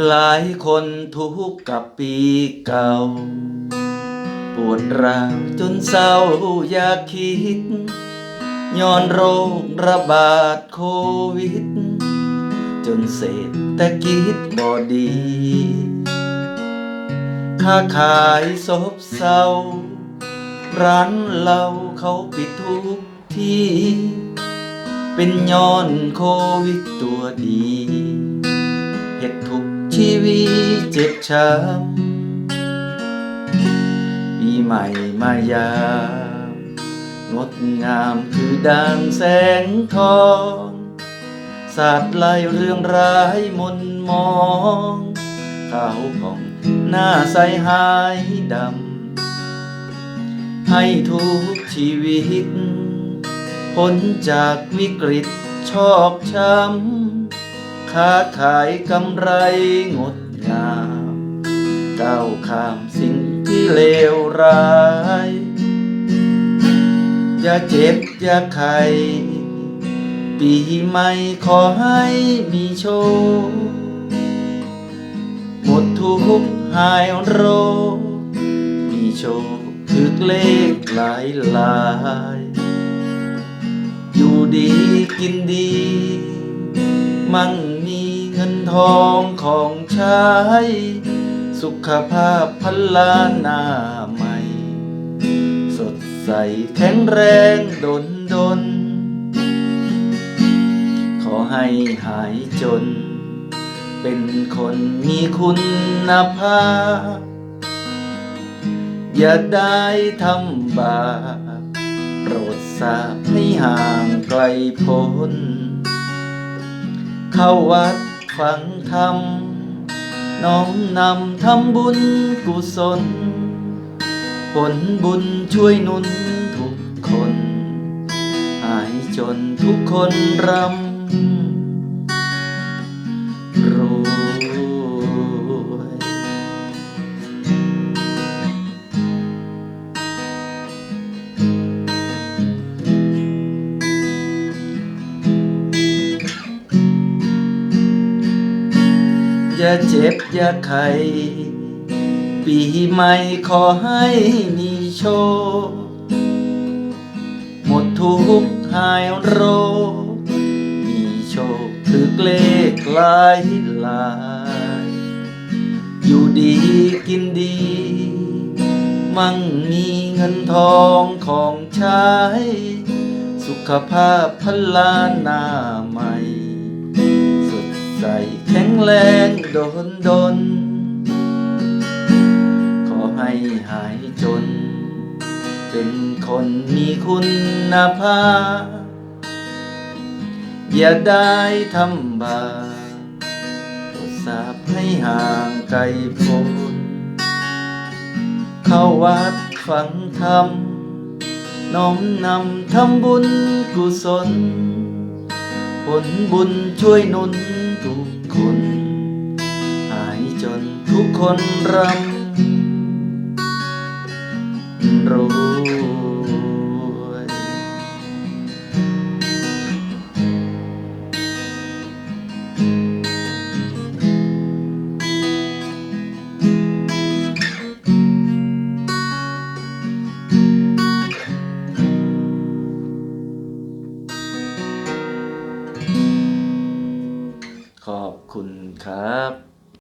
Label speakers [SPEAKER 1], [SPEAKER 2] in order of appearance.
[SPEAKER 1] หลายคนทุกข์กับปีเก่า ปวดร้าวจนเศร้าอยากคิด ย้อนโรคระบาดโควิด จนเศรษฐกิจบ่ดี ค้าขายซบเศร้า ร้านเราเขาปิดทุกที่ เป็นย้อนโควิดตัวดี ชีวิตเจ็บช้ำปีใหม่มายามงดงามคือดังแสงทองสาดไล่เรื่องร้ายมนมองขาวผ่องหน้าใสหายดำ ให้ทุกชีวิต พ้นจากวิกฤตชอกช้ำ ค้าขายกำไรงดงามก้าวข้ามสิ่งที่เลวร้าย อย่าเจ็บอย่าไข้ปีใหม่ขอให้มีโชค หมดทุกข์หายโรค มีโชคถึกเลขหลายหลาย อยู่ดีกินดี มั่ง เงินทองของใช้ สุขภาพพันล้านหน้าใหม่ สดใสแข็งแรงดนดน ขอให้หายจน เป็นคนมีคุณภาพ อย่าได้ทำบาปโปรดทราบให้ห่างไกลพ้นเข้าวัด ฟังธรรม น้อมนำทำบุญกุศล ผลบุญช่วยนุนทุกคน หายจนทุกคนรำ อย่าเจ็บอย่าไข้ปีใหม่ขอให้มีโชค หมดทุกข์หายโรค มีโชคถึกเลขหลายหลาย อยู่ดีกินดี มั่งมีเงินทองของใช้ สุขภาพพลานาใหม่ แรงโดนดน ขอให้หายจน เป็นคนมีคุณภาพอย่าได้ทำบาปโปรดทราบให้ห่างไกลพ้นเข้าวัดฟังธรรมน้อมนำทำบุญกุศลผลบุญช่วยนุนทุก ทุกคนรำรวยขอบคุณครับ